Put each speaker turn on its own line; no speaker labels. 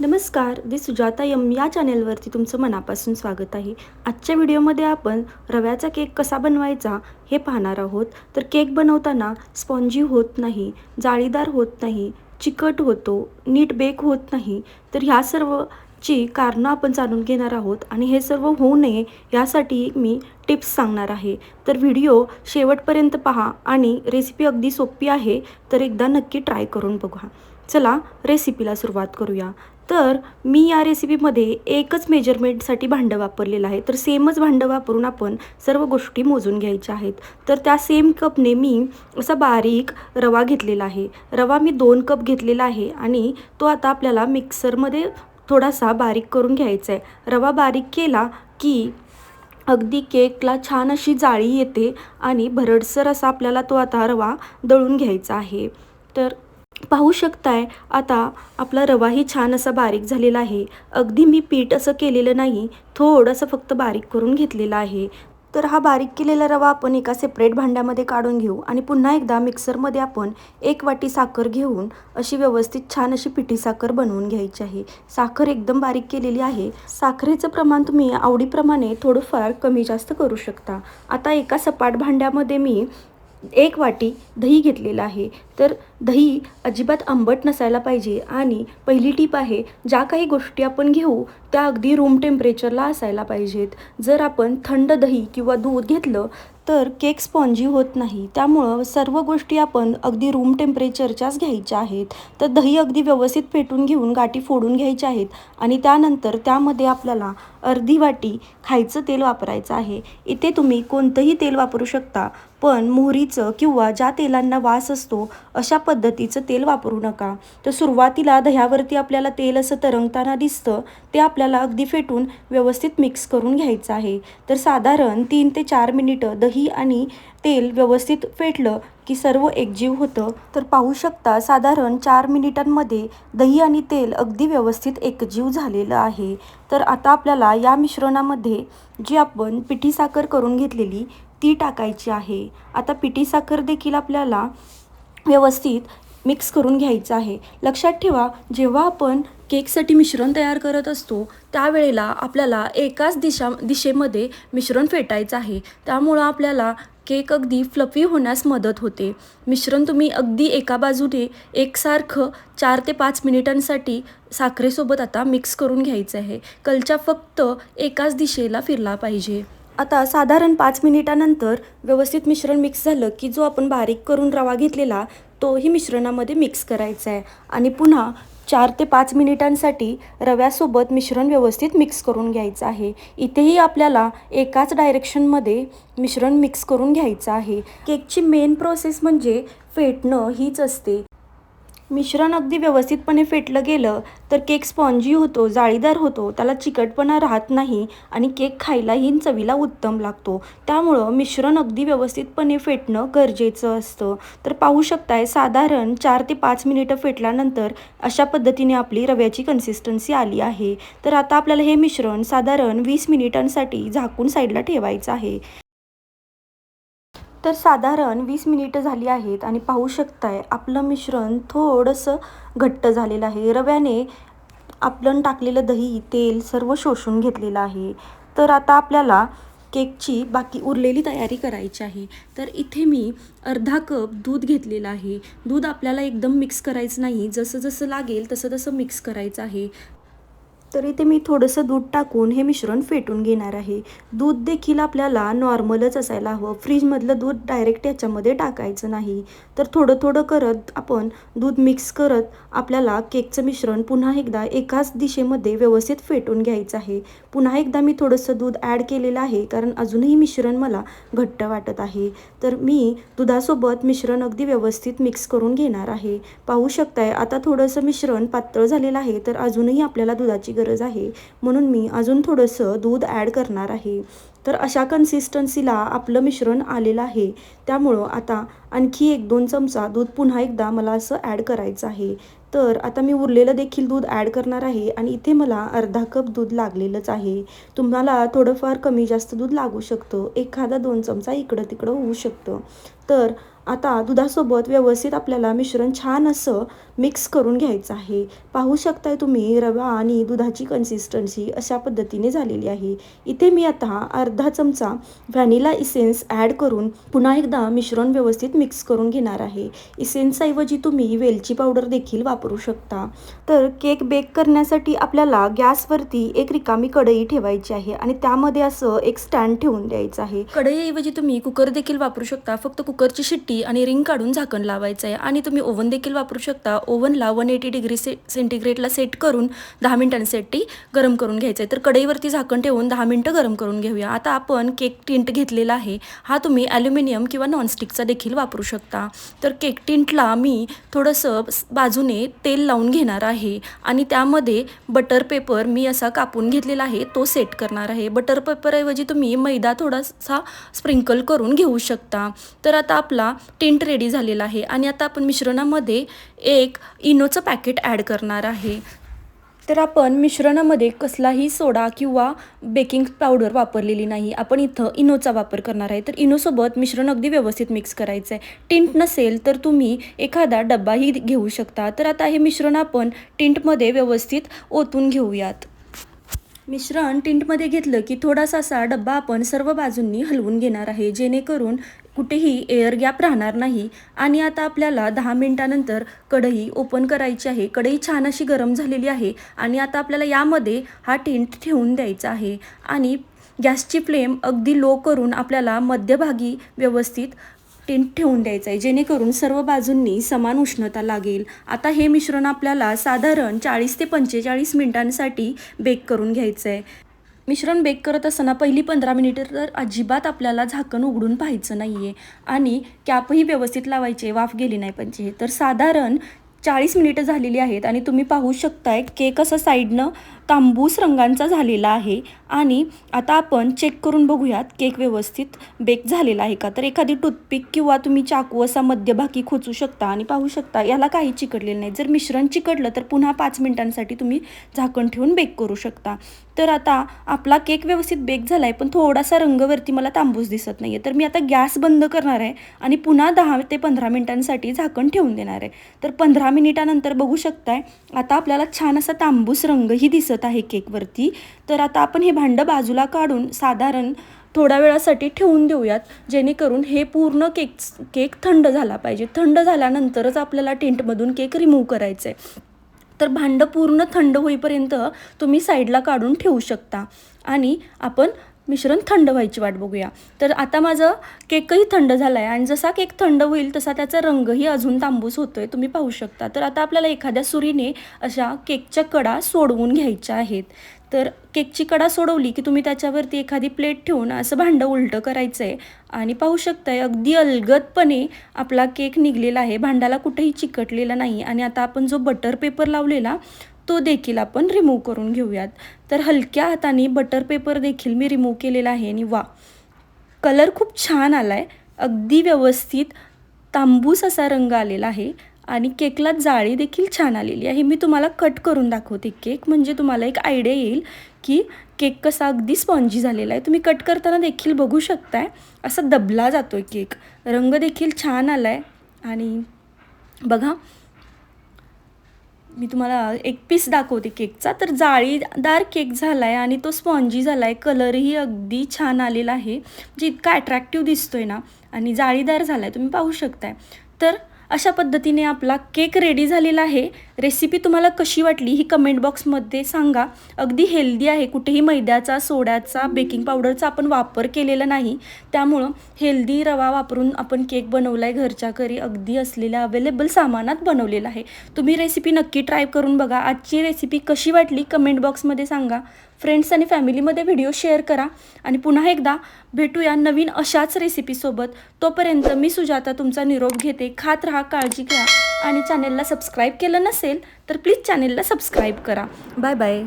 नमस्कार दी सुजाता यम या चॅनेलवरती तुमचं मनापासून स्वागत आहे. आजच्या व्हिडिओमध्ये आपण रव्याचा केक कसा बनवायचा हे पाहणार आहोत. तर केक बनवताना स्पॉन्जी होत नाही जाळीदार होत नाही चिकट होतो नीट बेक होत नाही तर ह्या सर्वची कारणं आपण जाणून घेणार आहोत आणि हे सर्व होऊ नये यासाठी मी टिप्स सांगणार आहे. तर व्हिडिओ शेवटपर्यंत पहा आणि रेसिपी अगदी सोपी आहे तर एकदा नक्की ट्राय करून बघा. चला रेसिपीला सुरुवात करूया. तर मी या रेसिपीमध्ये एकच मेजरमेंटसाठी भांडं वापरलेलं आहे. तर सेमच भांडं वापरून आपण सर्व गोष्टी मोजून घ्यायच्या आहेत. तर त्या सेम कपने मी असा बारीक रवा घेतलेला आहे. रवा मी दोन कप घेतलेला आहे आणि तो आता आपल्याला मिक्सरमध्ये थोडासा बारीक करून घ्यायचा आहे रवा बारीक केला की अगदी केकला छान अशी जाळी येते आणि भरडसर असा आपल्याला तो आता रवा दळून घ्यायचा आहे. तर पाहू शकताय आता आपला रवाही छान असा बारीक झालेला आहे. अगदी मी पीठ असं केलेलं नाही थोडंसं फक्त बारीक करून घेतलेलं आहे. तर हा बारीक केलेला रवा आपण एका सेपरेट भांड्यामध्ये काढून घेऊ आणि पुन्हा एकदा मिक्सरमध्ये आपण एक वाटी साखर घेऊन अशी व्यवस्थित छान अशी पिठी साखर बनवून घ्यायची आहे. साखर एकदम बारीक केलेली आहे. साखरेचं प्रमाण तुम्ही आवडीप्रमाणे थोडंफार कमी जास्त करू शकता. आता एका सपाट भांड्यामध्ये मी एक वाटी दही घेतलेलं आहे. तर दही अजिबात आंबट नसायला पाहिजे आणि पहिली टीप आहे ज्या काही गोष्टी आपण घेऊ त्या अगदी रूम टेम्परेचरला असायला पाहिजेत. जर आपण थंड दही किंवा दूध घेतलं तर केक स्पॉन्जी होत नाही. त्यामुळं सर्व गोष्टी आपण अगदी रूम टेम्परेचरच्याच घ्यायच्या आहेत. तर दही अगदी व्यवस्थित फेटून घेऊन गाठी फोडून घ्यायच्या आहेत आणि त्यानंतर त्यामध्ये आपल्याला अर्धी वाटी खायचं तेल वापरायचं आहे. इथे तुम्ही कोणतंही तेल वापरू शकता. पण मोहरीचं किंवा ज्या तेलांना वास असतो अशा पद्धतीचं तेल वापरू नका. तर सुरुवातीला दह्यावरती आपल्याला तेल असं तरंगताना दिसतं ते आपल्याला अगदी फेटून व्यवस्थित मिक्स करून घ्यायचं आहे. तर साधारण तीन ते चार मिनिटं दही आणि तेल व्यवस्थित फेटलं की सर्व एकजीव होतं. तर पाहू शकता साधारण चार मिनिटांमध्ये दही आणि तेल अगदी व्यवस्थित एकजीव झालेलं आहे. तर आता आपल्याला या मिश्रणामध्ये जी आपण पिठी साखर करून घेतलेली ती टाकायची आहे. आता पिठी साखर देखील आपल्याला व्यवस्थित मिक्स करून घ्यायचं आहे. लक्षात ठेवा जेव्हा आपण केकसाठी मिश्रण तयार करत असतो त्यावेळेला आपल्याला एकाच दिशा दिशेमध्ये मिश्रण फेटायचं आहे. त्यामुळं आपल्याला केक अगदी फ्लफी होण्यास मदत होते. मिश्रण तुम्ही अगदी एका बाजूने एकसारखं चार ते पाच मिनिटांसाठी साखरेसोबत आता मिक्स करून घ्यायचं आहे. कलच्या फक्त एकाच दिशेला फिरला पाहिजे. आता साधारण पाच मिनिटानंतर व्यवस्थित मिश्रण मिक्स झालं की जो आपण बारीक करून रवा घेतलेला तोही मिश्रणामध्ये मिक्स करायचा आहे. आणि पुन्हा चार ते पाच मिनिटांसाठी रव्यासोबत मिश्रण व्यवस्थित मिक्स करून घ्यायचं आहे. इथेही आपल्याला एकाच डायरेक्शनमध्ये मिश्रण मिक्स करून घ्यायचं आहे. केकची मेन प्रोसेस म्हणजे फेटणं हीच असते. मिश्रण अगदी व्यवस्थितपणे फेटलं गेलं तर केक स्पॉन्जी होतो जाळीदार होतो त्याला चिकटपणा राहत नाही आणि केक खायलाही चवीला उत्तम लागतो. त्यामुळं मिश्रण अगदी व्यवस्थितपणे फेटणं गरजेचं असतं. तर पाहू शकताय साधारण चार ते पाच मिनिटं फेटल्यानंतर अशा पद्धतीने आपली रव्याची कन्सिस्टन्सी आली आहे. तर आता आपल्याला हे मिश्रण साधारण वीस मिनिटांसाठी झाकून साईडला ठेवायचं आहे. तर साधारण वीस मिनिटं झाली आहेत आणि पाहू शकताय आपलं मिश्रण थोडंसं घट्ट झालेलं आहे. रव्याने आपण टाकलेलं दही तेल सर्व शोषून घेतलेलं आहे. तर आता आपल्याला केकची बाकी उरलेली तयारी करायची आहे. तर इथे मी अर्धा कप दूध घेतलेलं आहे. दूध आपल्याला एकदम मिक्स करायचं नाही. जसं जसं लागेल तसं तसं मिक्स करायचं आहे. तर इथे मी थोडंसं दूध टाकून हे मिश्रण फेटून घेणार आहे. दूध देखील आपल्याला नॉर्मलच असायला हवं. फ्रीजमधलं दूध डायरेक्ट याच्यामध्ये टाकायचं नाही. तर थोडं थोडं करत आपण दूध मिक्स करत आपल्याला केकचं मिश्रण पुन्हा एकदा एकाच दिशेमध्ये व्यवस्थित फेटून घ्यायचं आहे. पुन्हा एकदा मी थोडंसं दूध ॲड केलेलं आहे कारण अजूनही मिश्रण मला घट्ट वाटत आहे. तर मी दुधासोबत मिश्रण अगदी व्यवस्थित मिक्स करून घेणार आहे. पाहू शकताय आता थोडंसं मिश्रण पातळ झालेलं आहे तर अजूनही आपल्याला दुधाची गरज आहे. म्हणून मी अजून थोडंसं दूध ॲड करणार आहे. तर अशा कन्सिस्टन्सीला आपलं मिश्रण आलेलं आहे. त्यामुळं आता आणखी एक दोन चमचा दूध पुन्हा एकदा मला असं ॲड करायचं आहे. तर आता मी उरलेलं देखील दूध ॲड करणार आहे आणि इथे मला अर्धा कप दूध लागलेलंच आहे. तुम्हाला थोडंफार कमी जास्त दूध लागू शकतं. एखादा दोन चमचा इकडं तिकडं होऊ शकतं. तर आता दुधासोबत व्यवस्थित आपल्याला मिश्रण छान असं मिक्स करून घ्यायचं आहे. पाहू शकताय तुम्ही रवा आणि दुधाची कन्सिस्टन्सी अशा पद्धतीने झालेली आहे. इथे मी आता अर्धा चमचा व्हॅनिला इसेन्स ॲड करून पुन्हा एकदा मिश्रण व्यवस्थित मिक्स करून घेणार आहे. इसेन्सऐवजी तुम्ही वेलची पावडर देखील वापरू शकता. तर केक बेक करण्यासाठी आपल्याला गॅसवरती एक रिकामी कढई ठेवायची आहे आणि त्यामध्ये असं एक स्टँड ठेवून द्यायचं आहे. कढईऐवजी तुम्ही कुकर देखील वापरू शकता. फक्त कुकरची शिट्टी आणि रिंग काढून झाकण लावायचं आहे आणि तुम्ही ओव्हन देखील वापरू शकता. ओव्हनला वन एटी डिग्री से सेंटीग्रेडला सेट करून दहा मिनिटांसाठी गरम करून घ्यायचं आहे तर कढईवरती झाकण ठेवून दहा मिनटं गरम करून घेऊया. आता आपण केक टिंट घेतलेला आहे. हा तुम्ही ॲल्युमिनियम किंवा नॉनस्टिकचा देखील वापरू शकता. तर केक टिंटला मी थोडंसं बाजूने तेल लावून घेणार आहे. आणि त्यामध्ये बटर पेपर मी असा कापून घेतलेला आहे. तो सेट करणार आहे. बटर पेपरऐवजी तुम्ही मैदा थोडासा स्प्रिंकल करून घेऊ शकता. तर आता आपला टिंट रेडी झालेला आहे. आणि आता आपण मिश्रणामध्ये एक इनोचं पॅकेट ॲड करणार आहे. तर आपण मिश्रणामध्ये कसलाही सोडा किंवा बेकिंग पावडर वापरलेली नाही. आपण इथं इनोचा वापर करणार आहे. तर इनोसोबत मिश्रण अगदी व्यवस्थित मिक्स करायचं आहे टिंट नसेल तर तुम्ही एखादा डब्बाही घेऊ शकता. तर आता हे मिश्रण आपण टिंटमध्ये व्यवस्थित ओतून घेऊयात. मिश्रण टिंटमध्ये घेतलं की थोडासा असा डब्बा आपण सर्व बाजूंनी हलवून घेणार आहे. जेणेकरून कुठेही एअर गॅप राहणार नाही. आणि आता आपल्याला दहा मिनिटानंतर कढई ओपन करायची आहे. कढई छान अशी गरम झालेली आहे. आणि आता आपल्याला यामध्ये हा टिंट ठेवून द्यायचा आहे. आणि गॅसची फ्लेम अगदी लो करून आपल्याला मध्यभागी व्यवस्थित टिंट ठेवून द्यायचं आहे जेणेकरून सर्व बाजूंनी समान उष्णता लागेल. आता हे मिश्रण आपल्याला साधारण चाळीस ते पंचेचाळीस मिनिटांसाठी बेक करून घ्यायचं आहे मिश्रण बेक करत असताना पहिली पंधरा मिनिटं तर अजिबात आपल्याला झाकण उघडून पाहायचं नाही आहे आणि कॅपही व्यवस्थित लावायचे वाफ गेली नाही पाहिजे. तर साधारण चाळीस मिनिटं झालेली आहेत आणि तुम्ही पाहू शकताय केक असं साईडनं तांबूस रंगांचा झालेला आहे. आणि आता आपण चेक करून बघूयात केक व्यवस्थित बेक झालेला आहे का? तर एखादी टूथपिक किंवा तुम्ही चाकू असा मध्यभागी खोचू शकता आणि पाहू शकता याला काही चिकटलेलं नाही. जर मिश्रण चिकटलं तर पुन्हा पाच मिनिटांसाठी तुम्ही झाकण ठेवून बेक करू शकता. तर आता आपला केक व्यवस्थित बेक झाला आहे पण थोडासा रंगवरती मला तांबूस दिसत नाही आहे तर मी आता गॅस बंद करणार आहे आणि पुन्हा दहा ते पंधरा मिनिटांसाठी झाकण ठेवून देणार आहे. तर पंधरा मिनिटानंतर बघू शकताय आता आपल्याला छान असा तांबूस रंगही दिसत दिसत आहे केकवरती. तर आता आपण हे भांडं बाजूला काढून साधारण थोड्या वेळासाठी ठेवून देऊयात जेणेकरून हे पूर्ण केक केक थंड झाला पाहिजे. थंड झाल्यानंतरच आपल्याला टेंटमधून केक रिमूव्ह करायचं आहे तर भांडं पूर्ण थंड होईपर्यंत तुम्ही साईडला काढून ठेवू शकता. आणि आपण मिश्रण थंड व्हायची वाट बघूया. तर आता माझं केकही थंड झाला आहे आणि जसा केक थंड होईल तसा त्याचा रंगही अजून तांबूस होतो आहे तुम्ही पाहू शकता. तर आता आपल्याला एखाद्या सुरीने अशा केकच्या कडा सोडवून घ्यायच्या आहेत. तर केकची कडा सोडवली की तुम्ही त्याच्यावरती एखादी प्लेट ठेवून असं भांडं उलटं करायचं आहे आणि पाहू शकताय अगदी अलगदपणे आपला केक निघलेला आहे. भांड्याला कुठेही चिकटलेला नाही. आणि आता आपण जो बटर पेपर लावलेला तो देखील आपण रिमूव्ह करून घेऊयात. तर हलक्या हाताने बटर पेपर देखील मी रिमूव्ह केलेला आहे आणि वा कलर खूप छान आला आहे अगदी व्यवस्थित तांबूस असा रंग आलेला आहे आणि केकला जाळी देखील छान आलेली आहे. मी तुम्हाला कट करून दाखवते केक म्हणजे तुम्हाला एक आयडिया येईल की केक कसा अगदी स्पॉन्जी झालेला आहे. तुम्ही कट करताना देखील बघू शकताय. असा दबला जातो आहे केक रंग देखील छान आला आहे आणि बघा मी तुम्हाला एक पीस दाखवते केकचा तर जाळीदार केक झाला आहे आणि तो स्पॉन्जी झाला आहे कलरही अगदी छान आलेला आहे. म्हणजे इतका अट्रॅक्टिव्ह दिसतो आहे ना. आणि जाळीदार झाला आहे तुम्ही पाहू शकताय. तर अशा पद्धतीने आपला केक रेडी झालेला आहे. रेसिपी तुम्हाला कशी वाटली ही कमेंट बॉक्समध्ये सांगा. अगदी हेल्दी आहे. कुठेही मैद्याचा सोड्याचा बेकिंग पावडरचा आपण वापर केलेला नाही. त्यामुळं हेल्दी रवा वापरून आपण केक बनवला आहे घरच्या घरी. अगदी असलेल्या अवेलेबल सामानात बनवलेला आहे. तुम्ही रेसिपी नक्की ट्राय करून बघा. आजची रेसिपी कशी वाटली कमेंट बॉक्समध्ये सांगा. फ्रेंड्स आणि फॅमिलीमध्ये व्हिडिओ शेअर करा. आणि पुन्हा एकदा भेटूया नवीन अशाच रेसिपीसोबत तोपर्यंत मी सुजाता तुमचा निरोप घेते. खात राहा काळजी घ्या. आणि चॅनेलला सबस्क्राईब केलं नसेल तर प्लीज चॅनेलला सबस्क्राईब करा. Bye bye.